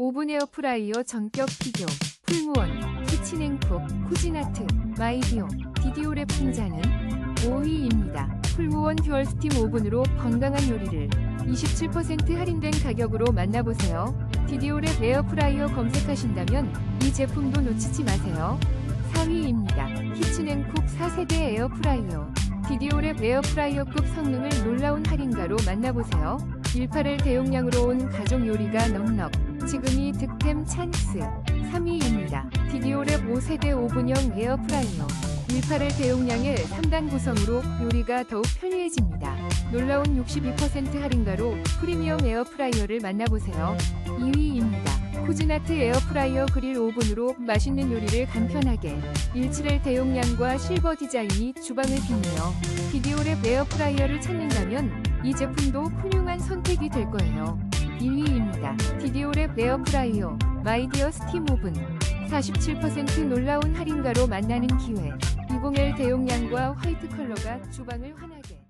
오븐 에어프라이어 전격 비교, 풀무원, 키친앤쿡, 쿠지나트, 마이디오, 디디오 랩 풍자는 5위입니다. 풀무원 듀얼 스팀 오븐으로 건강한 요리를 27% 할인된 가격으로 만나보세요. 디디오 랩 에어프라이어 검색하신다면 이 제품도 놓치지 마세요. 4위입니다. 키친앤쿡 4세대 에어프라이어. 디디오랩 에어프라이어급 성능을 놀라운 할인가로 만나보세요. 1.8을 대용량으로 온 가족 요리가 넉넉. 지금이 득템 찬스. 3위입니다. 디디오랩 5세대 오븐형 에어프라이어. 1.8을 대용량의 3단 구성으로 요리가 더욱 편리해집니다. 놀라운 62% 할인가로 프리미엄 에어프라이어를 만나보세요. 2위입니다. 쿠지나트 에어프라이어 그릴 오븐으로 맛있는 요리를 간편하게 17L 대용량과 실버 디자인이 주방을 빛내요. 비디오랩 에어프라이어를 찾는다면 이 제품도 훌륭한 선택이 될 거예요. 1위입니다. 디디오랩 에어프라이어 마이디어 스팀 오븐 47% 놀라운 할인가로 만나는 기회 20L 대용량과 화이트 컬러가 주방을 환하게